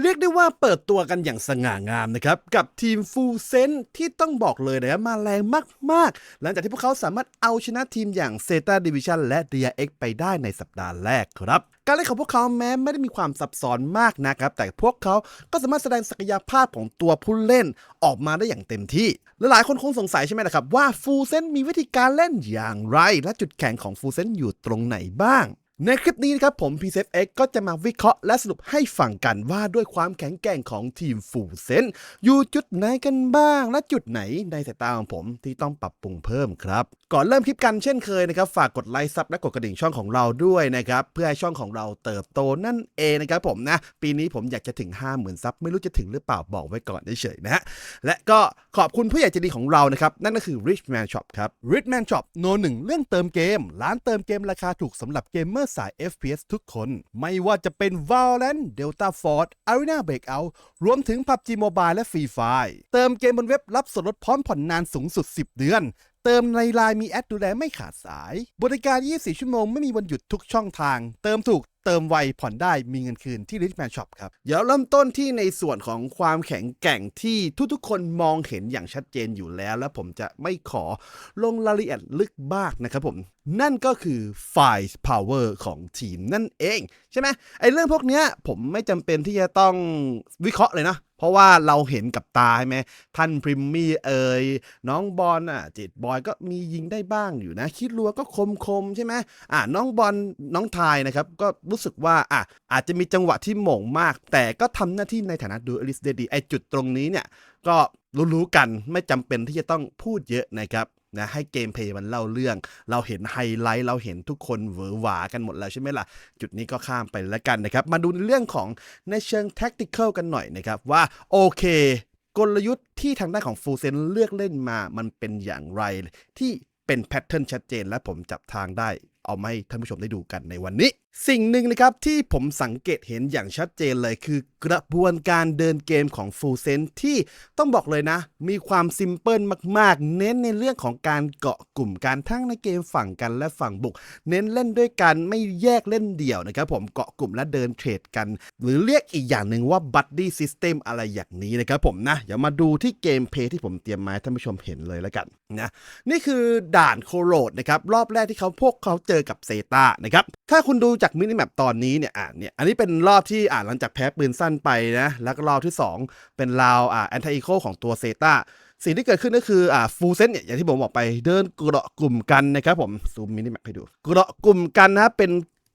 เรียกได้ว่าเปิดตัวกันอย่างสง่างามนะครับ กับทีมฟูเซนที่ต้องบอกเลยนะครับมาแรงมาก ๆ หลังจากที่พวกเขาสามารถเอาชนะทีมอย่างเซตาดิวิชันและ DRX ไปได้ในสัปดาห์แรกครับ การเล่นของพวกเขาแม้ไม่ได้มีความซับซ้อนมากนะครับ แต่พวกเขาก็สามารถแสดงศักยภาพของตัวผู้เล่นออกมาได้อย่างเต็มที่และหลายคนคงสงสัยใช่ไหมนะครับว่าฟูเซนมีวิธีการเล่นอย่างไร และจุดแข็งของฟูเซนอยู่ตรงไหนบ้าง ในคลิปนี้นะครับผม p c f x ก็จะมาวิเคราะห์และสรุปให้ฟังกันว่าด้วยความแข็งแกร่งของทีมฟูเซนอยู่จุดไหนกันบ้าง และจุดไหนในสายตาของผมที่ต้องปรับปรุงเพิ่มครับ ก่อนเริ่มคลิปกันเช่นเคยนะครับ ฝากกดไลค์ซับและกดกระดิ่งช่องของเราด้วยนะครับ เพื่อให้ช่องของเราเติบโตนั่นเองนะครับผมนะ ปีนี้ผมอยากจะถึง 50,000ซับไม่รู้จะถึงหรือเปล่าบอกไว้ก่อนเฉยๆนะฮะและก็ขอบคุณผู้ใหญ่ใจดีของเรานะครับนั่นก็คือ Richman Shop ครับ Richman Shop โนหนึ่งเรื่องเติมเกม ร้านเติมเกมราคาถูกสำหรับเกมเมอร์สาย FPS ทุกคน ไม่ว่าจะเป็น Valorant Delta Force Arena Breakout รวมถึง PUBG Mobile และ Free Fire เติมเกมบนเว็บรับส่วนลดพร้อมผ่อนนานสูงสุด 10 เดือน เติมในไลน์มีแอดดูแลไม่ขาดสาย บริการ 24 ชั่วโมงไม่มีวันหยุดทุกช่องทาง เติมถูก เติมไวผ่อนได้มีเงินคืนที่ Richman Shop ครับ เดี๋ยวเริ่มต้นที่ในส่วนของความแข็งแกร่งที่ทุกๆ คนมองเห็นอย่างชัดเจนอยู่แล้ว และผมจะไม่ขอลงรายละเอียดลึกมากนะครับผม นั่นก็คือ Fire Power ของทีมนั่นเอง ใช่ไหมไอ้เรื่องพวกเนี้ยผมไม่จำเป็นที่จะต้องวิเคราะห์เลยนะ ราะว่าเราเห็นกับตาใช่ไหมท่านพริมมี่เอ่ยน้องบอลอะจิตบอยก็มียิงได้บ้างอยู่นะ คิดรัวก็คมคมใช่ไหมอะน้องบอลน้องทายนะครับก็รู้สึกว่าอะอาจจะมีจังหวะที่หม่งมาก แต่ก็ทำหน้าที่ในฐานะดูอลิสเดดีไอจุดตรงนี้เนี่ยก็รู้ๆกันไม่จำเป็นที่จะต้องพูดเยอะนะครับ นะให้เกมเพย์มันเล่าเรื่อง เราเห็นไฮไลท์เราเห็นทุกคนเหวอหวากันหมดแล้วใช่ไหมล่ะ จุดนี้ก็ข้ามไปแล้วกันนะครับ มาดูในเรื่องของในเชิงแท็ติคอลกันหน่อยนะครับ ว่าโอเค กลยุทธ์ที่ทางด้านของฟูเซนเลือกเล่นมามันเป็นอย่างไร ที่เป็นแพทเทิร์นชัดเจนและผมจับทางได้ เอามาให้ท่านผู้ชมได้ดูกันในวันนี้ สิ่งหนึ่งนะครับที่ผมสังเกตเห็นอย่างชัดเจนเลยคือกระบวนการเดินเกมของฟูเซนที่ต้องบอกเลยนะ มีความซิมเพิลมากๆ เน้นในเรื่องของการเกาะกลุ่มการทั้งในเกมฝั่งกันและฝั่งบุก เน้นเล่นด้วยกันไม่แยกเล่นเดี่ยวนะครับผมเกาะกลุ่มและเดินเทรดกัน หรือเรียกอีกอย่างหนึ่งว่าบัดดี้ซิสเต็มอะไรอย่างนี้นะครับผมนะเดี๋ยวมาดูที่เกมเพย์ที่ผมเตรียมมาให้ท่านผู้ชมเห็นเลยแล้วกันนะนี่คือด่านโคโรดนะครับรอบแรกที่เขาพวกเขาเจอกับเซตานะครับถ้าคุณดูจากมินิแมปตอนนี้เนี่ยอ่าเนี่ย อันนี้เป็นรอบที่อ่าหลังจากแพ้ปืนสั้นไปนะ แล้วก็รอบที่ 2 เป็นราวอ่าแอนตี้อีโคของตัวเซตาสิ่งที่เกิดขึ้นก็คืออ่าฟูเซนเนี่ยอย่างที่ผมบอกไปเดินกระกลุ่มกันนะครับผมซูมมินิแมปให้ดูกระกลุ่มกันนะครับเป็น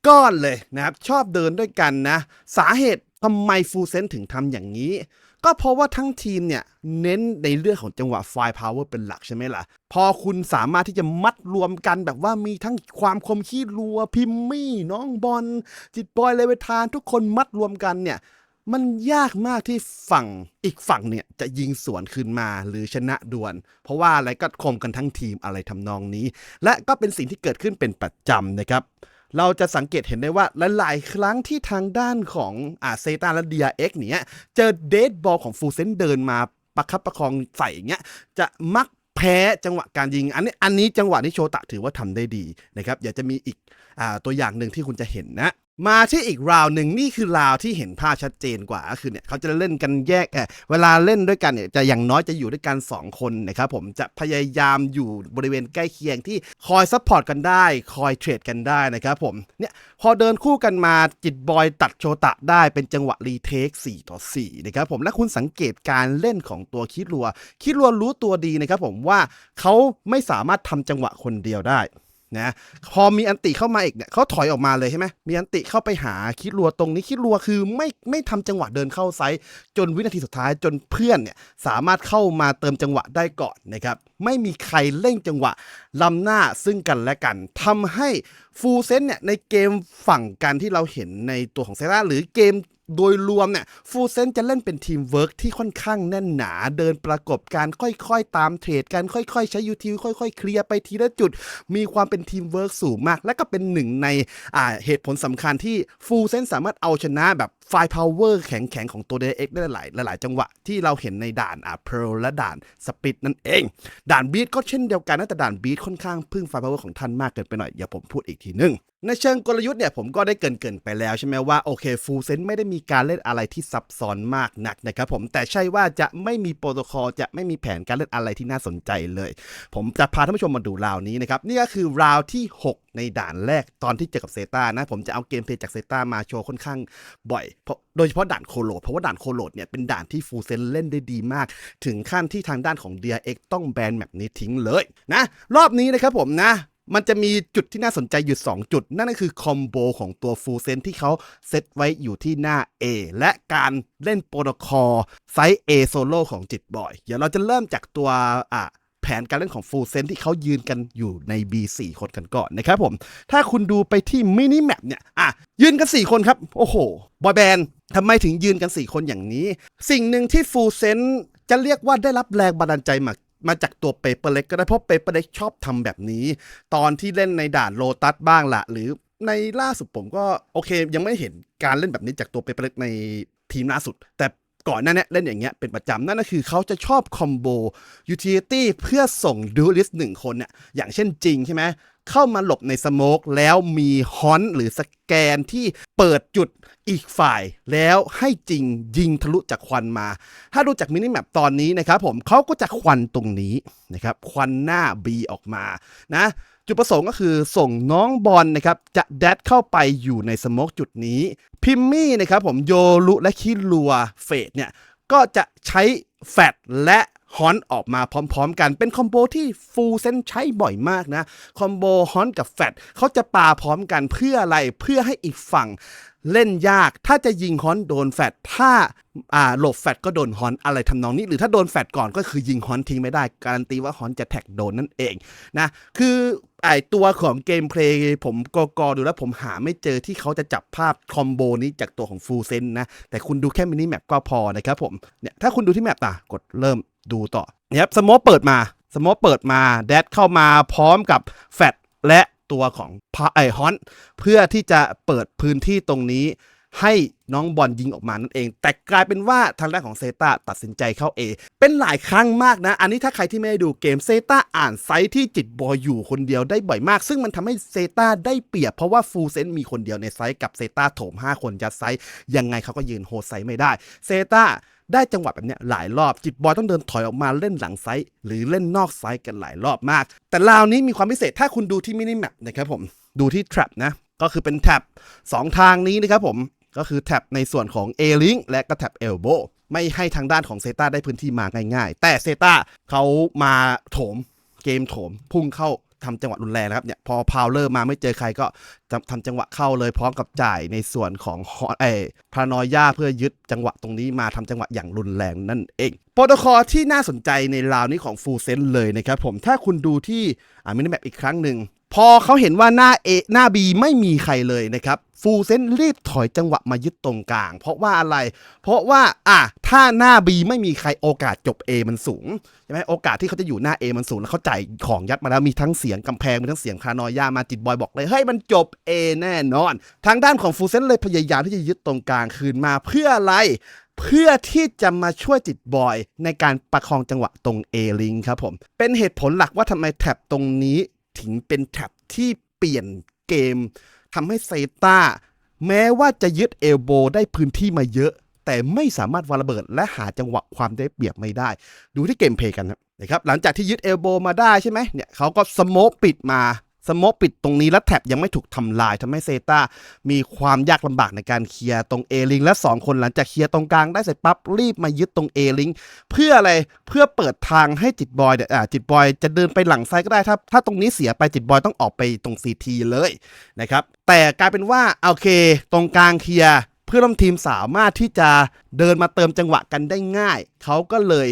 ก้อนเลยนะครับชอบเดินด้วยกันนะ สาเหตุทำไมฟูเซนถึงทำอย่างนี้ ก็เพราะว่าทั้งทีมเนี่ยเน้นในเรื่องของจังหวะไฟพาวเวอร์เป็นหลักใช่ไหมล่ะ พอคุณสามารถที่จะมัดรวมกันแบบว่ามีทั้งความคมขี้รัว พิมมี่ น้องบอล จิตบอยเลเวทาน ทุกคนมัดรวมกันเนี่ย มันยากมากที่ฝั่งอีกฝั่งเนี่ยจะยิงสวนคืนมาหรือชนะดวลเพราะว่าอะไรก็คมกันทั้งทีมอะไรทำนองนี้ และก็เป็นสิ่งที่เกิดขึ้นเป็นประจำนะครับ เราจะสังเกตเห็นได้ว่าหลายๆครั้งที่ทางด้านของอาเซตาและเดียเอ็กเนี่ยเจอเดดบอลของฟูเซนเดินมาประคับประคองใส่อย่างเงี้ยจะมักแพ้จังหวะการยิง อันนี้อันนี้จังหวะที่โชตะถือว่าทำได้ดีนะครับอยากจะมีอีกอตัวอย่างหนึ่งที่คุณจะเห็นนะ มาที่อีกราวหนึ่งนี่คือราวที่เห็นภาพชัดเจนกว่าก็คือเนี่ยเขาจะเล่นกันแยกเออเวลาเล่นด้วยกันเนี่ยจะอย่างน้อยจะอยู่ด้วยกัน 2 คนนะครับผมจะพยายามอยู่บริเวณใกล้เคียงที่คอยซัพพอร์ตกันได้ คอยเทรดกันได้นะครับผมเนี่ยพอเดินคู่กันมาจิตบอยตัดโชตะได้เป็นจังหวะรีเทค4ต่อ4นะครับผมและคุณสังเกตการเล่นของตัวคิดรัว คิดรัวรู้ตัวดีนะครับผมว่าเขาไม่สามารถทำจังหวะคนเดียวได้ นะพอมีอันติเข้ามาอีกเนี่ยเขาถอยออกมาเลยใช่ไหมมีอันติเข้าไปหาคิดรัวตรงนี้คิดรัวคือไม่ไม่ทำจังหวะเดินเข้าไซส์จนวินาทีสุดท้ายจนเพื่อนเนี่ยสามารถเข้ามาเติมจังหวะได้ก่อนนะครับ ไม่มีใครเร่งจังหวะล้ำหน้าซึ่งกันและกันทำให้ฟูเซนเนี่ยในเกมฝั่งกันที่เราเห็นในตัวของเซราหรือเกมโดยรวมเนี่ยฟูเซนจะเล่นเป็นทีมเวิร์กที่ค่อนข้างแน่นหนาเดินประกบการค่อยๆ ตามเทรดกันค่อยๆ ใช้ยูทิลค่อยๆ เคลียร์ไปทีละจุด มีความเป็นทีมเวิร์กสูงมาก และก็เป็นหนึ่งในอ่าเหตุผลสำคัญที่ฟูเซนสามารถเอาชนะแบบไฟพาวเวอร์แข็งๆ ของตัวเดเอ็กได้หลายหลายๆจังหวะที่เราเห็นในด่านอ่าเพลและด่านสปิดนั่นเองด่านบีทก็เช่นเดียวกันนะแต่ด่านบีทค่อนข้างพึ่งไฟพาวเวอร์ของท่านมากเกินไปหน่อยอย่าผมพูดอีกทีนึง ในเชิงกลยุทธ์เนี่ยผมก็ได้เกรินๆไปแล้วใช่ไหมว่าโอเคฟูเซนไม่ได้มีการเล่นอะไรที่ซับซ้อนมากนักนะครับผมแต่ใช่ว่าจะไม่มีโปรโตคอลจะไม่มีแผนการเล่นอะไรที่น่าสนใจเลย ผมจะพาท่านผู้ชมมาดูราวนี้นะครับนี่ก็คือราวที่ 6 ในด่านแรกตอนที่เจอกับเซตานะ ผมจะเอาเกมเพลย์จากเซตามาโชว์ค่อนข้างบ่อยเพราะโดยเฉพาะด่านโคโลดเพราะว่าด่านโคโลดเนี่ยเป็นด่านที่ฟูเซนเล่นได้ดีมาก ถึงขั้นที่ทางด้านของ DRX ต้องแบนแบบนี้ทิ้งเลยนะรอบนี้นะครับผมนะ มันจะมีจุดที่น่าสนใจอยู่ 2 จุด นั่นก็คือคอมโบของตัวฟูเซนที่เขาเซตไว้อยู่ที่หน้า A และการเล่นโปรโตคอลไซส์ A โซโล่ของจิตบอย เดี๋ยวเราจะเริ่มจากตัวอะแผนการเล่นของฟูเซนที่เขายืนกันอยู่ใน B4 คนกันก่อนนะครับผม ถ้าคุณดูไปที่มินิแมปเนี่ย อะ ยืนกัน 4 คนครับ โอ้โห บอยแบนด์ทำไมถึงยืนกัน 4 คนอย่างนี้ สิ่งหนึ่งที่ฟูเซนจะเรียกว่าได้รับแรงบันดาลใจมา มาจากตัวเปเปอร์เล็กก็ได้เพราะเปเปอร์เล็กชอบทำแบบนี้ ตอนที่เล่นในด่านโลตัสบ้างละหรือในล่าสุดผมก็โอเค ยังไม่เห็นการเล่นแบบนี้จากตัวเปเปอร์เล็กในทีมล่าสุด แต่ก่อนหน้านี้เล่นอย่างเงี้ยเป็นประจำนั่นก็คือเขาจะชอบคอมโบยูทิลิตี้เพื่อส่งดูลิสหนึ่งคนเนี่ยอย่างเช่นจริงใช่ไหม เข้ามาหลบในสโมกแล้วมีฮอนหรือสแกนที่เปิดจุดอีกฝ่าย แล้วให้จริงยิงทะลุจากควันมา ถ้าดูจากมินิแมปตอนนี้นะครับผมเขาก็จะควันตรงนี้นะครับควันหน้า B ออกมานะจุดประสงค์ก็คือส่งน้องบอลนะครับจะแดดเข้าไปอยู่ในสโมกจุดนี้ พิมมี่นะครับผมโยรุและคิรัวเฟดเนี่ยก็จะใช้แฟดและ ฮอนออกมาพร้อมๆกัน เป็นคอมโบที่ฟูลเซนใช้บ่อยมากนะ คอมโบฮอนกับแฟดเขาจะปาพร้อมกันเพื่ออะไรเพื่อให้อีกฝั่งเล่นยาก ถ้าจะยิงฮอนโดนแฟดถ้าอ่าหลบแฟดก็โดนฮอนอะไรทำนองนี้ หรือถ้าโดนแฟดก่อนก็คือยิงฮอนทิ้งไม่ได้ การันตีว่าฮอนจะแท็กโดนนั่นเองนะ คือไอตัวของเกมเพลย์ผมกกดูแล้วผมหาไม่เจอที่เขาจะจับภาพคอมโบนี้จากตัวของฟูลเซนนะ แต่คุณดูแค่มินิแมปก็พอนะครับผม เนี่ยถ้าคุณดูที่แมปตากดเริ่ม ดูต่อเนี่ยครับสโมอเปิดมาสโมอเปิดมาแดดเข้ามาพร้อมกับแฟดและตัวของพาไอฮอนเพื่อที่จะเปิดพื้นที่ตรงนี้ให้น้องบอลยิงออกมานั่นเอง แต่กลายเป็นว่าทางด้านของเซตาตัดสินใจเข้า A เป็นหลายครั้งมากนะ อันนี้ถ้าใครที่ไม่ได้ดูเกมเซตาอ่านไซต์ที่จิตบอยอยู่คนเดียวได้บ่อยมาก ซึ่งมันทำให้เซตาได้เปรียบ เพราะว่าฟูลเซนมีคนเดียวในไซต์กับเซตาโถม 5 คนยัดไซต์ยังไงเขาก็ยืนโฮไซต์ไม่ได้เซตา ได้จังหวะแบบเนี้ยหลายรอบจิตบอยต้องเดินถอยออกมาเล่นหลังไซต์หรือเล่นนอกไซต์กันหลายรอบมาก แต่ราวนี้มีความพิเศษถ้าคุณดูที่มินิแมปนะครับผมดูที่ trap นะก็คือเป็นแท็บ2 ทางนี้นะครับผมก็คือแท็บในส่วนของ A-Link และก็แท็บ Elbow ไม่ให้ทางด้านของเซตาได้พื้นที่มาง่าย ๆ แต่เซตาเขามาโถมเกมโถมพุ่งเข้า ทำจังหวะรุนแรงนะครับเนี่ยพอพาวเลอร์มาไม่เจอใครก็ทำทำจังหวะเข้าเลยพร้อมกับจ่ายในส่วนของฮอเอพารานอย่าเพื่อยึดจังหวะตรงนี้มาทำจังหวะอย่างรุนแรงนั่นเองโปรโตคอลที่น่าสนใจในราวนี้ของฟูเซนเลยนะครับผมถ้าคุณดูที่อ่ามินิแมปอีกครั้งหนึ่ง พอเขาเห็นว่าหน้า A หน้า B ไม่มีใครเลยนะครับ ฟูเซนรีบถอยจังหวะมายึดตรงกลาง เพราะว่าอะไร เพราะว่าอะถ้าหน้า B ไม่มีใครโอกาสจบ A มันสูงใช่ไหมโอกาสที่เขาจะอยู่หน้า A มันสูง แล้วเขาจ่ายของยัดมาแล้วมีทั้งเสียงกำแพงมีทั้งเสียงคานอยามาจิตบอยบอกเลยเฮ้ยมันจบ A แน่นอน ทางด้านของฟูเซนเลยพยายามที่จะยึดตรงกลางคืนมาเพื่ออะไรเพื่อที่จะมาช่วยจิตบอยในการประคองจังหวะตรง A ลิงครับผม เป็นเหตุผลหลักว่าทำไมแท็บตรงนี้ ถึงเป็นแท็บที่เปลี่ยนเกมทำให้เซตาแม้ว่าจะยึดเอลโบได้พื้นที่มาเยอะ แต่ไม่สามารถวางระเบิด และหาจังหวะความได้เปรียบไม่ได้ ดูที่เกมเพย์กันนะครับหลังจากที่ยึดเอลโบมาได้ใช่ไหมเนี่ยเขาก็สโมกปิดมา สโมกปิดตรงนี้แล้วแท็บยังไม่ถูกทำลายทำให้เซตามีความยากลำบากในการเคลียร์ตรงเอลิงและ 2 คนหลังจากเคลียร์ตรงกลางได้เสร็จปั๊บรีบมายึดตรงเอลิงเพื่ออะไรเพื่อเปิดทางให้จิตบอยเนี่ยอ่าจิตบอยจะเดินไปหลังซ้ายก็ได้ถ้าถ้าตรงนี้เสียไปจิตบอยต้องออกไปตรงซีทีเลยนะครับแต่กลายเป็นว่าโอเค ตรงกลางเคลียร์เพื่อนร่วมทีมสามารถที่จะเดินมาเติมจังหวะกันได้ง่ายเขาก็เลย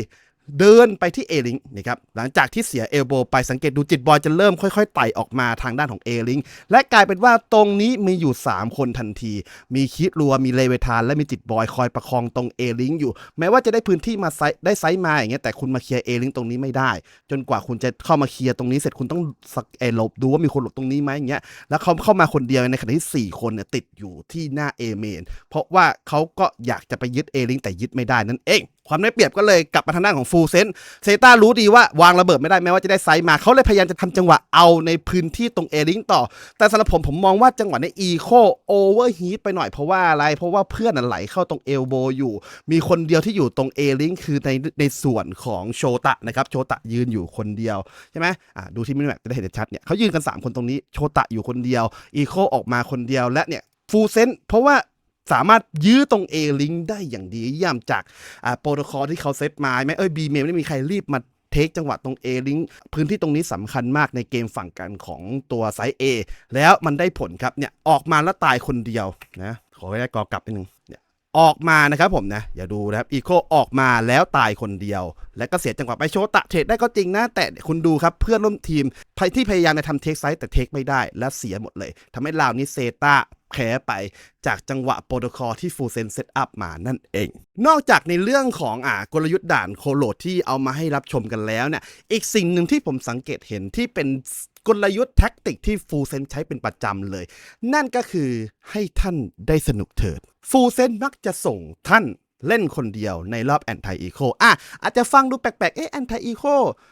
เดินไปที่เอลิงนะครับหลังจากที่เสียเอลโบไปสังเกตดูจิตบอยจะเริ่มค่อยๆไต่ออกมาทางด้านของเอลิงและกลายเป็นว่าตรงนี้มีอยู่ 3 คนทันที มีคิดรัวมีเลเวทาน และมีจิตบอยคอยประคองตรงเอลิงอยู่ แม้ว่าจะได้พื้นที่มาไซได้ไซส์มาอย่างเงี้ยแต่คุณมาเคลียร์เอลิงตรงนี้ไม่ได้ จนกว่าคุณจะเข้ามาเคลียร์ตรงนี้เสร็จคุณต้องสักเอลบดูว่ามีคนหลบตรงนี้ไหมอย่างเงี้ยแล้วเขาเข้ามาคนเดียวในขณะที่ 4 คนเนี่ยติดอยู่ที่หน้าเอเมนเพราะว่าเขาก็อยากจะไปยึดเอลิงแต่ยึดไม่ได้นั่นเอง ความได้เปรียบก็เลยกลับมาทางด้านของฟูเซนเซต้ารู้ดีว่าวางระเบิดไม่ได้แม้ว่าจะได้ไซส์มาเขาเลยพยายามจะทำจังหวะเอาในพื้นที่ตรงเอลิงต่อ แต่สำหรับผมผมมองว่าจังหวะในอีโคโอเวอร์ฮีทไปหน่อยเพราะว่าอะไร เพราะว่าเพื่อนไหลเข้าตรงเอลโบอยู่ มีคนเดียวที่อยู่ตรงเอลิงคือในในส่วนของโชตะนะครับโชตะยืนอยู่คนเดียวใช่ไหมอ่าดูที่มินิแมปจะได้เห็นชัดเนี่ยเขายืนกัน 3 คนตรงนี้โชตะอยู่คนเดียวอีโคออกมาคนเดียวและเนี่ยฟูเซนเพราะว่า สามารถยื้อตรง A ลิงได้อย่างดีเยี่ยมจากโปรโตคอลที่เขาเซตมาไหมเอ้ยบีเมไม่ได้มีใครรีบมาเทคจังหวะตรง A ลิงพื้นที่ตรงนี้สำคัญมากในเกมฝั่งกันของตัวไซส์ A แล้วมันได้ผลครับเนี่ยออกมาแล้วตายคนเดียวนะขอให้ได้กอกลับนิดนึงเนี่ยออกมานะครับผมนะอย่าดูนะครับอีโคออกมาแล้วตายคนเดียว และก็เสียจังหวะไปโชตะเทรดได้ก็จริงนะ แต่คุณดูครับเพื่อนร่วมทีมที่พยายามจะทำเทคไซส์แต่เทคไม่ได้และเสียหมดเลยทำให้ลาวนี้เซตา แพ้ไปจากจังหวะโปรโตคอลที่ฟูเซนเซตอัพมานั่นเอง นอกจากในเรื่องของอ่ากลยุทธ์ด่านโคโลดที่เอามาให้รับชมกันแล้วเนี่ย อีกสิ่งหนึ่งที่ผมสังเกตเห็นที่เป็นกลยุทธ์แท็กติกที่ฟูเซนใช้เป็นประจำเลย นั่นก็คือให้ท่านได้สนุกเถิด ฟูเซนมักจะส่งท่าน เล่นคนเดียวในรอบแอนตี้อีโคอะอาจจะฟังดูแปลกๆ เอ๊ะแอนตี้อีโค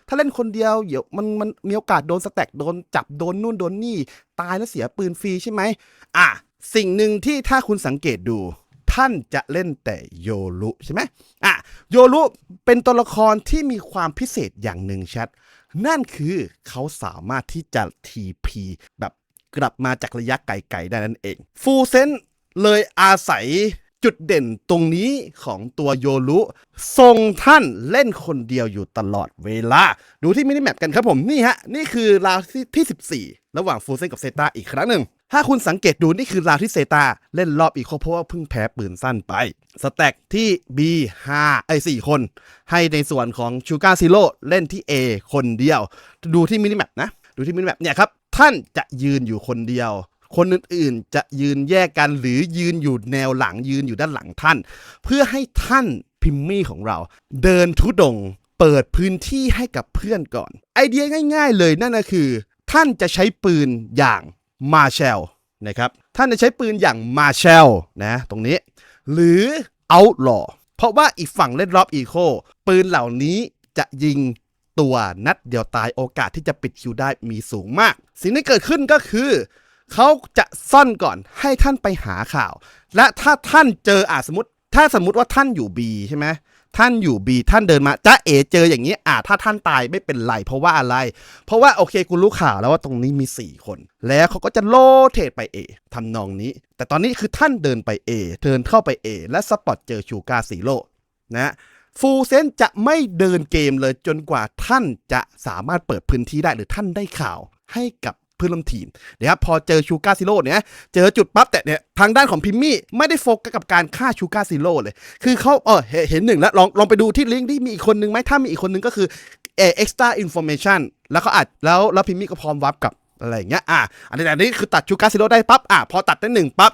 ถ้าเล่นคนเดียวเดี๋ยวมันมันมีโอกาสโดนสแต็กโดนจับโดนนู่นโดนนี่ ตายแล้วเสียปืนฟรีใช่ไหมอะสิ่งหนึ่งที่ถ้าคุณสังเกตดู ท่านจะเล่นแต่โยรุใช่ไหมอะโยรุเป็นตัวละครที่มีความพิเศษอย่างหนึ่งชัด นั่นคือเขาสามารถที่จะ TP แบบกลับมาจากระยะไกลๆได้นั่นเอง ฟูเซนเลยอาศัย จุดเด่นตรงนี้ของตัวโยรุส่งท่านเล่นคนเดียวอยู่ตลอดเวลา ดูที่มินิแมปกันครับผมนี่ฮะ นี่คือราวที่ที่ 14 ระหว่างฟูเซนกับเซตาอีกครั้งหนึ่ง ถ้าคุณสังเกตดูนี่คือราวที่เซตาเล่นรอบอีกเพราะว่าเพิ่งแพ้ปืนสั้นไป สแต็กที่ B5 ไอ้4คน ให้ในส่วนของชูการ์ซิโร่เล่นที่ A คนเดียว ดูที่มินิแมปนะ ดูที่มินิแมปเนี่ยครับท่านจะยืนอยู่คนเดียว คนอื่นๆ จะยืนแยกกันหรือยืนอยู่แนวหลังยืนอยู่ด้านหลังท่าน เพื่อให้ท่านพิมมี่ของเรา เดินทุดง เปิดพื้นที่ให้กับเพื่อนก่อน ไอเดียง่าย ๆ เลยนั่นก็คือ ท่านจะใช้ปืนอย่างมาเชลนะครับท่านจะใช้ปืนอย่างมาเชลนะตรงนี้ หรือเอาหลอเพราะว่าอีกฝั่งเล่นรอบอีโคปืนเหล่านี้จะยิงตัวนัดเดียวตายโอกาสที่จะปิดคิวได้มีสูงมาก สิ่งที่เกิดขึ้นก็คือ เขาจะซ่อนก่อนให้ท่านไปหาข่าว และถ้าท่านเจออ่าสมมติ ถ้าสมมติว่าท่านอยู่ B ใช่ไหมท่านอยู่ B ท่านเดินมาจ้าเอเจออย่างนี้อ่าถ้าท่านตายไม่เป็นไร เพราะว่าอะไร เพราะว่าโอเคกูรู้ข่าวแล้วว่าตรงนี้มี 4 คน แล้วเขาก็จะโลเทตไป A ทำนองนี้ แต่ตอนนี้คือท่านเดินไป A เดินเข้าไป A และสปอตเจอชูการ์ซีโร่นะฟูเซนจะไม่เดินเกมเลยจนกว่าท่านจะสามารถเปิดพื้นที่ได้หรือท่านได้ข่าวให้กับ เพื่อนร่วมทีมนะครับพอเจอชูการ์ซิโร่เนี่ยเจอจุดปั๊บแต่เนี่ยทางด้านของพิมมี่ไม่ได้โฟกัสกับการฆ่าชูการ์ซิโร่เลย คือเขาเออเห็นหนึ่งแล้วลองลองไปดูที่ลิงก์ที่มีอีกคนนึงไหมถ้ามีอีกคนนึงก็คือเอ็กซ์ต้าอินโฟเมชันแล้วเขาอาจแล้วแล้วพิมมี่ก็พร้อมวับกับ อะไรอย่างเงี้ย อะ อันนี้อันนี้คือตัดชูการ์ซิโร่ได้ปั๊บ อะ พอตัดได้หนึ่งปั๊บ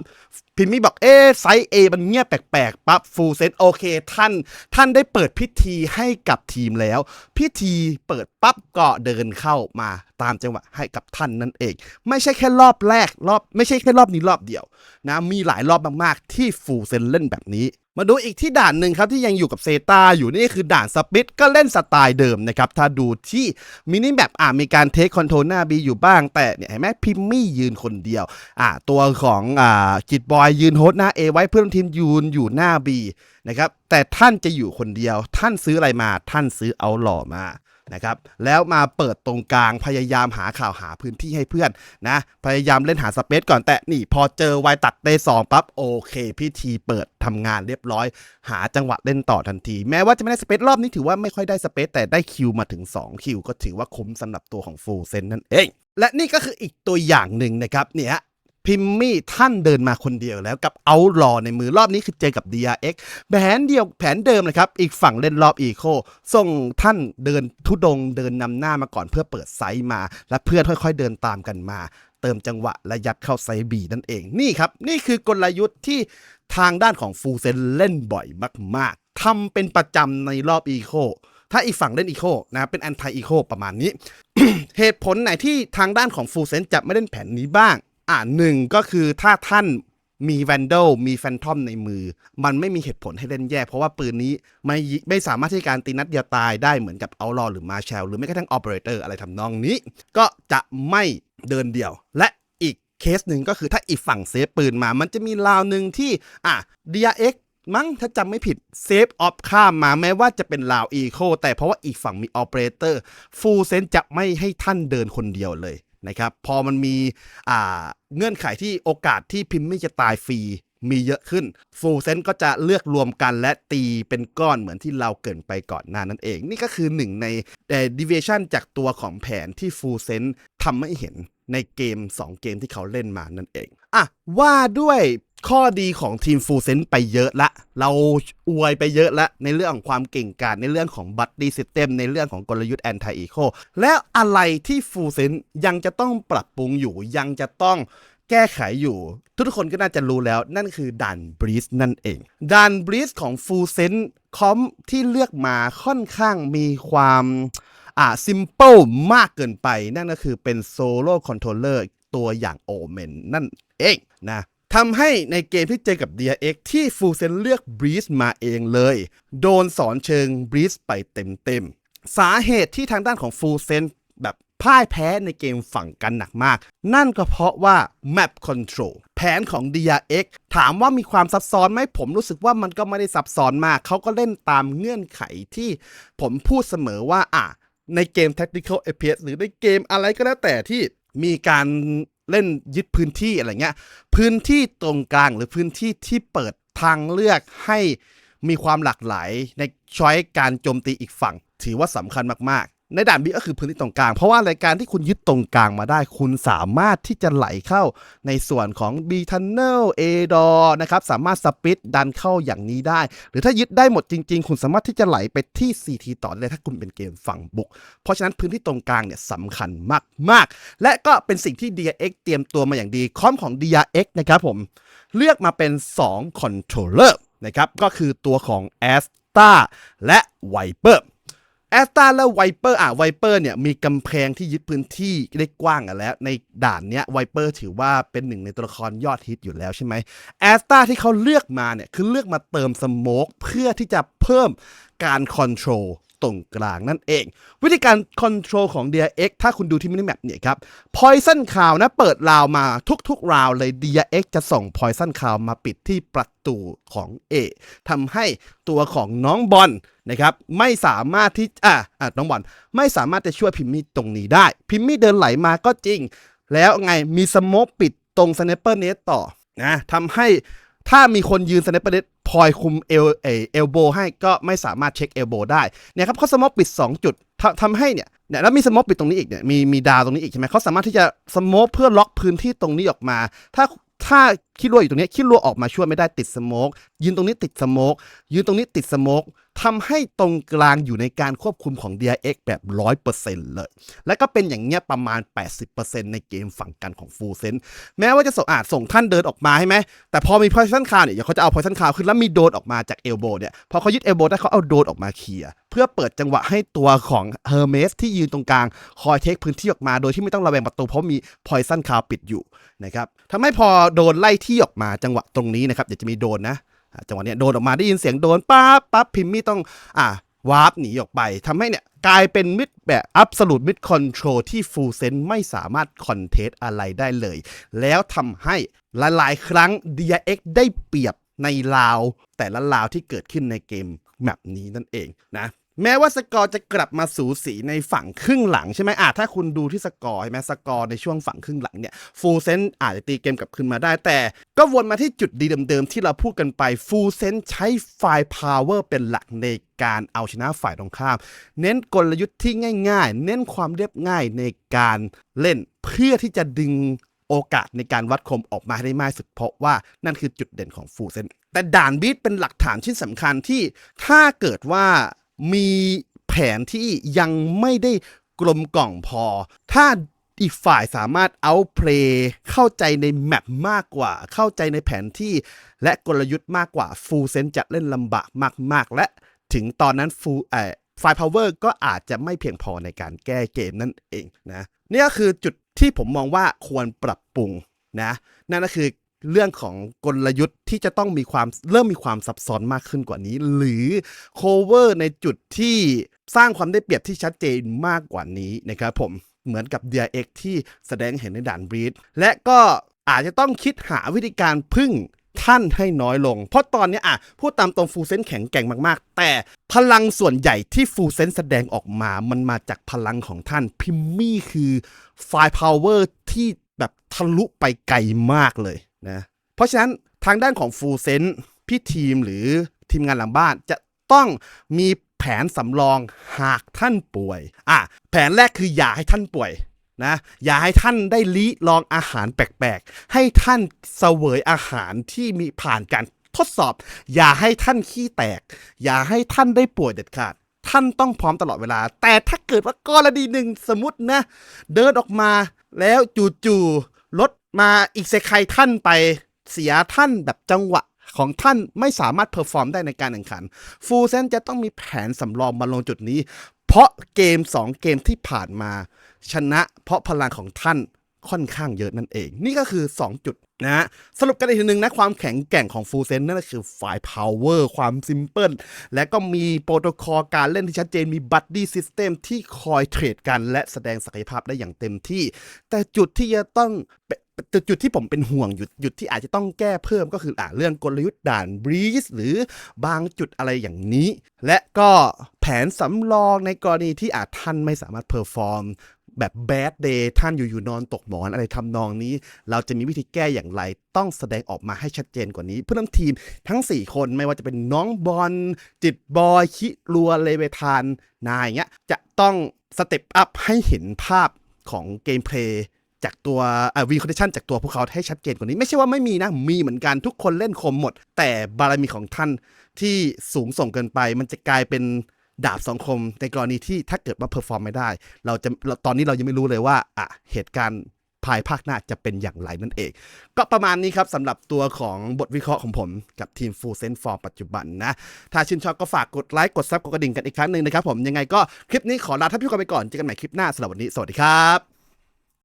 พิมมี่บอก เอ๊ไซส์ A มันเงียบแปลกๆ ปั๊บ ฟูลเซตโอเค ท่าน ท่านได้เปิดพิธีให้กับทีมแล้ว พิธีเปิดปั๊บก็เดินเข้ามาตามจังหวะให้กับท่านนั่นเอง ไม่ใช่แค่รอบแรก รอบ ไม่ใช่แค่รอบนี้รอบเดียว นะ มีหลายรอบมากๆ ที่ฟูลเซนเล่นแบบนี้ มาดูอีกที่ด่านหนึ่งครับที่ยังอยู่กับเซตาอยู่นี่คือด่านสปิทก็เล่นสไตล์เดิมนะครับ ถ้าดูที่มินิแมปอ่ามีการเทคคอนโทรลหน้าบีอยู่บ้าง แต่เนี่ยเห็นไหมพิมมี่ยืนคนเดียว อ่าตัวของอ่ากิดบอยยืนโฮสต์หน้าเอไว้เพื่อนทีมยืนอยู่หน้าบีนะครับแต่ท่านจะอยู่คนเดียว ท่านซื้ออะไรมาท่านซื้อเอาหล่อมา นะครับแล้วมาเปิดตรงกลางพยายามหาข่าวหาพื้นที่ให้เพื่อนนะพยายามเล่นหาสเปซก่อนแต่นี่พอเจอไวตัดได้สองปั๊บโอเคพิธีเปิดทำงานเรียบร้อย หาจังหวะเล่นต่อทันที แม้ว่าจะไม่ได้สเปซรอบนี้ถือว่าไม่ค่อยได้สเปซแต่ได้คิวมาถึง 2 คิว ก็ถือว่าคุ้มสำหรับตัวของฟูเซนนั่นเองและนี่ก็คืออีกตัวอย่างหนึ่งนะครับเนี่ย พิมมี่ท่านเดินมาคนเดียวแล้วกับเอาลอในมือรอบนี้คือเจอกับ DRX แผนเดียวแผนเดิมเลยครับ อีกฝั่งเล่นรอบอีโคส่งท่านเดินทุดงเดินนำหน้ามาก่อนเพื่อเปิดไซส์มา และเพื่อนค่อยๆเดินตามกันมา เติมจังหวะและยัดเข้าไซส์บีนั่นเองนี่ครับ นี่คือกลยุทธ์ที่ทางด้านของฟูเซนเล่นบ่อยมากๆทำเป็นประจำในรอบอีโคถ้าอีกฝั่งเล่นอีโคนะเป็นแอนตี้อีโคประมาณนี้ เหตุผลไหนที่ทางด้านของฟูเซนจะไม่เล่นแผนนี้บ้าง อ่าหนึ่งก็คือถ้าท่านมีแวนด l มีแฟนทอมในมือ มันไม่มีเหตุผลให้เล่นแย่ เพราะว่าปืนนี้ไม่ไม่สามารถที่การตีนัดเดียวตายได้เหมือนกับเอาลอหรือมาแชลหรือไม่กระทั่งออเปอเรเตอร์อะไรทำนองนี้ ก็จะไม่เดินเดี่ยว และอีกเคสหนึ่งก็คือถ้าอีกฝั่งเซฟปืนมา มันจะมีราวหนึ่งที่อะ DRX มั้งถ้าจำไม่ผิดเซฟออฟข้ามมาแม้ว่าจะเป็นลาวอีโคแต่เพราะว่าอีกฝั่งมีออเปอเรเตอร์ฟูลเซนจะไม่ให้ท่านเดินคนเดียวเลย นะครับ พอมันมีเงื่อนไขที่โอกาสที่พิมพ์ไม่จะตายฟรีมีเยอะขึ้นฟูลเซนก็จะเลือกรวมกันและตีเป็นก้อนเหมือนที่เราเกินไปก่อนหน้านั่นเอง นี่ก็คือหนึ่งในเดเวชันจากตัวของแผนที่ฟูลเซนทำให้เห็นในเกม 2 เกมที่เขาเล่นมานั่นเอง อะ ว่าด้วย ข้อดีของทีมฟูลเซนไปเยอะละ เราอวยไปเยอะละ ในเรื่องของความเก่งกาจในเรื่องของบัตตี้ซิสเต็มในเรื่องของกลยุทธ์แอนตี้อีโคแล้วอะไรที่ฟูลเซนยังจะต้องปรับปรุงอยู่ยังจะต้องแก้ไขอยู่ ทุกคนก็น่าจะรู้แล้วนั่นคือดันบรีสนั่นเองดันบรีสของฟูเซนคอมที่เลือกมาค่อนข้างมีความอ่าซิมเปิลมากเกินไป นั่นก็คือเป็นโซโล่คอนโทรลเลอร์ตัวอย่างโอเมนนั่นเองนะ ทำให้ในเกมที่เจอกับ DRX ที่ฟูเซนเลือกบรีสมาเองเลย โดนสอนเชิงบรีสไปเต็มๆ สาเหตุที่ทางด้านของฟูเซนแบบพ่ายแพ้ในเกมฝั่งกันหนักมาก นั่นก็เพราะว่า Map Control แผนของ DRX ถามว่ามีความซับซ้อนไหมผมรู้สึกว่ามันก็ไม่ได้ซับซ้อนมาก เขาก็เล่นตามเงื่อนไขที่ผมพูดเสมอว่าอะในเกม Tactical FPS หรือในเกมอะไรก็แล้วแต่ที่มีการ เล่นยึดพื้นที่อะไรเงี้ย พื้นที่ตรงกลางหรือพื้นที่ที่เปิดทางเลือกให้มีความหลากหลายในช้อยการโจมตีอีกฝั่ง ถือว่าสำคัญมาก ในด่านบีก็คือพื้นที่ตรงกลาง เพราะว่ารายการที่คุณยึดตรงกลางมาได้ คุณสามารถที่จะไหลเข้าในส่วนของ B Tunnel A Door นะครับสามารถสปิดดันเข้าอย่างนี้ได้ หรือถ้ายึดได้หมดจริง ๆ คุณสามารถที่จะไหลไปที่ CT ต่อได้เลยถ้าคุณเป็นเกมฝั่งบุก เพราะฉะนั้นพื้นที่ตรงกลางเนี่ยสำคัญมากๆ และก็เป็นสิ่งที่ DRX เตรียมตัวมาอย่างดีคอมของ DRX นะครับผมเลือกมาเป็น2 controller นะครับก็คือตัวของ a s t a และ Viper แอสตาและไวเปอร์อะไวเปอร์เนี่ยมีกำแพงที่ยึดพื้นที่ได้กว้างอะแล้ว ในด่านเนี้ยไวเปอร์ถือว่าเป็นหนึ่งในตัวละครยอดฮิตอยู่แล้วใช่ไหมแอสตาที่เขาเลือกมาเนี่ยคือเลือกมาเติมสโมกเพื่อที่จะเพิ่มการคอนโทรลตรงกลางนั่นเอง วิธีการคอนโทรลของ DRX ถ้าคุณดูที่มินิแมปเนี่ยครับ Poison Cloud นะเปิดราวมาทุกๆราวเลย DRX จะส่ง Poison Cloud มาปิดที่ประตูของ A ทำให้ตัวของน้องบอลนะครับไม่สามารถที่อะอะน้องบอลไม่สามารถจะช่วยพิมมี่ตรงนี้ได้ พิมมี่เดินไหลมาก็จริง แล้วไงมีสโมกปิดตรงสเนปเปอร์เนตต่อนะทำให้ ถ้ามีคนยืนสเนปเปอร์เนตพลอยคุมเอลเอเอลโบให้ก็ไม่สามารถเช็คเอลโบได้เนี่ยครับเขาสมกปิด 2 จุดทำให้เนี่ยเนี่ยแล้วมีสมกปิดตรงนี้อีกเนี่ยมีมีดาวตรงนี้อีกใช่ไหมเขาสามารถที่จะสโมกเพื่อล็อกพื้นที่ตรงนี้ออกมา ถ้าถ้าคิดรัวอยู่ตรงนี้คิดรัวออกมาช่วยไม่ได้ติดสโมกยืนตรงนี้ติดสโมกยืนตรงนี้ติดสโมก ทำให้ตรงกลางอยู่ในการควบคุมของ DRX แบบ 100%เลย และก็เป็นอย่างเงี้ยประมาณ 80%ในเกมฝั่งกันของฟูเซนแม้ว่าจะส่งอาจส่งท่านเดินออกมาใช่ไหม แต่พอมี Poison Cloud เนี่ยเดี๋ยวเขาจะเอา Poison Cloud ขึ้นแล้วมีโดนออกมาจากเอลโบเนี่ย พอเขายึดเอลโบได้เขาเอาโดนออกมาเคลียร์เพื่อเปิดจังหวะให้ตัวของ Hermes ที่ยืนตรงกลาง คอยเทคพื้นที่ออกมาโดยที่ไม่ต้องระแวงประตูเพราะมี Poison Cloud ปิดอยู่นะครับทำให้พอโดนไล่ที่ออกมาจังหวะตรงนี้นะครับเดี๋ยวจะมีโดนนะ จังหวะเนี้ยโดนออกมาได้ยินเสียงโดนปั๊บปั๊บพิมมี่ต้องอ่าวาร์ปหนีออกไปทำให้เนี่ยกลายเป็นมิดแบบอั s ส l u t e มิดคอนโทรลที่ฟูลเซนไม่สามารถคอนเทสอะไรได้เลย แล้วทำให้หลายๆ ครั้ง DRX ได้เปรียบในลาว แต่ละลาวที่เกิดขึ้นในเกมแบบนี้นั่นเองนะ แม้ว่าสกอร์จะกลับมาสูสีในฝั่งครึ่งหลังใช่ไหมอะถ้าคุณดูที่สกอร์ใช่ไหมสกอร์ในช่วงฝั่งครึ่งหลังเนี่ยฟูลเซนอาจจะตีเกมกลับคืนมาได้ แต่ก็วนมาที่จุดดีเดิมๆที่เราพูดกันไปฟูลเซนใช้ไฟพาวเวอร์เป็นหลักในการเอาชนะฝ่ายตรงข้าม เน้นกลยุทธ์ที่ง่าย ๆ เน้นความเรียบง่ายในการเล่นเพื่อที่จะดึงโอกาสในการวัดคมออกมาให้ได้มากสุดเพราะว่านั่นคือจุดเด่นของฟูลเซนแต่ด่านบีทเป็นหลักฐานชิ้นสำคัญที่ถ้าเกิดว่า มีแผนที่ยังไม่ได้กลมกล่อมพอ ถ้าอีกฝ่ายสามารถเอาเพลย์เข้าใจในแมปมากกว่า เข้าใจในแผนที่ และกลยุทธ์มากกว่าฟูลเซนจะเล่นลำบากมาก ๆ และถึงตอนนั้นฟูเอ่อไฟพาวเวอร์ก็อาจจะไม่เพียงพอในการแก้เกมนั่นเองนะนี่ก็คือจุดที่ผมมองว่าควรปรับปรุงนะนั่นก็คือ เรื่องของกลยุทธ์ที่จะต้องมีความเริ่มมีความซับซ้อนมากขึ้นกว่านี้ หรือ cover ในจุดที่สร้างความได้เปรียบที่ชัดเจนมากกว่านี้นะครับผมเหมือนกับ DRX ที่แสดงเห็นในด่านบรีดและก็อาจจะต้องคิดหาวิธีการพึ่งท่านให้น้อยลง เพราะตอนนี้อะพูดตามตรงฟูเซนแข็งแกร่งมาก ๆ แต่พลังส่วนใหญ่ที่ฟูเซนแสดงออกมามันมาจากพลังของท่านพิมมี่คือไฟพาวเวอร์ที่แบบทะลุไปไกลมากเลย นะเพราะฉะนั้นทางด้านของฟูเซนพี่ทีมหรือทีมงานหลังบ้านจะต้องมีแผนสำรองหากท่านป่วยอะแผนแรกคืออย่าให้ท่านป่วยนะอย่าให้ท่านได้ลิลองอาหารแปลกๆ ให้ท่านเสวยอาหารที่มีผ่านการทดสอบ อย่าให้ท่านขี้แตก อย่าให้ท่านได้ป่วยเด็ดขาด ท่านต้องพร้อมตลอดเวลา แต่ถ้าเกิดว่ากรณีหนึ่งสมมตินะ เดินออกมาแล้วจู่ๆรถ มาอีกเซใครท่านไปเสียท่านแบบจังหวะของท่านไม่สามารถเพอร์ฟอร์มได้ในการแข่งขัน ฟูเซนจะต้องมีแผนสำรองมาลงจุดนี้ เพราะเกม 2 เกมที่ผ่านมา ชนะเพราะพลังของท่านค่อนข้างเยอะนั่นเอง นี่ก็คือ 2 จุดนะสรุปกันอีกทีหนึ่งนะความแข็งแกร่งของฟูเซนนั่นก็คือฝ่ายพาวเวอร์ความซิมเพิลและก็มีโปรโตคอลการเล่นที่ชัดเจนมีบัดดี้ซิสเต็มที่คอยเทรดกันและแสดงศักยภาพได้อย่างเต็มที่ แต่จุดที่จะต้อง จุดที่ผมเป็นห่วงอยู่จุดที่อาจจะต้องแก้เพิ่มก็คืออ่าเรื่องกลยุทธ์ด่านบรีซหรือบางจุดอะไรอย่างนี้ และก็แผนสำรองในกรณีที่อาจท่านไม่สามารถเพอร์ฟอร์มแบบแบดเดย์ท่านอยู่ๆนอนตกหมอนอะไรทำนองนี้ เราจะมีวิธีแก้อย่างไรต้องแสดงออกมาให้ชัดเจนกว่านี้ เพื่อนทีมทั้ง 4 คนไม่ว่าจะเป็นน้องบอลจิตบอยคิรัวเลเวทานนายเงี้ยจะต้องสเต็ปอัพให้เห็นภาพของเกมเพลย์ จากตัววีคอนดิชันจากตัวพวกเขาให้ชัดเจนกว่านี้ ไม่ใช่ว่าไม่มีนะ มีเหมือนกันทุกคนเล่นคมหมด แต่บารมีของท่านที่สูงส่งเกินไป มันจะกลายเป็นดาบสองคมในกรณีที่ถ้าเกิดว่าเพอร์ฟอร์มไม่ได้ เราจะาตอนนี้เรายังไม่รู้เลยว่าอะเหตุการณ์ภายภาคหน้าจะเป็นอย่างไรนั่นเอง ก็ประมาณนี้ครับสำหรับตัวของบทวิเคราะห์ของผมกับทีมฟูเซนฟอร์ปัจจุบันนะ ถ้าชื่นชอบก็ฝากกดไลค์กดซับกดกระดิ่งกันอีกครั้งหนึ่งนะครับผมยังไงก็คลิปนี้ขอลาท่านผู้ชมไปก่อนเจอกันใหม่คลิปหน้าสำหรับวันนี้สวัสดีครับ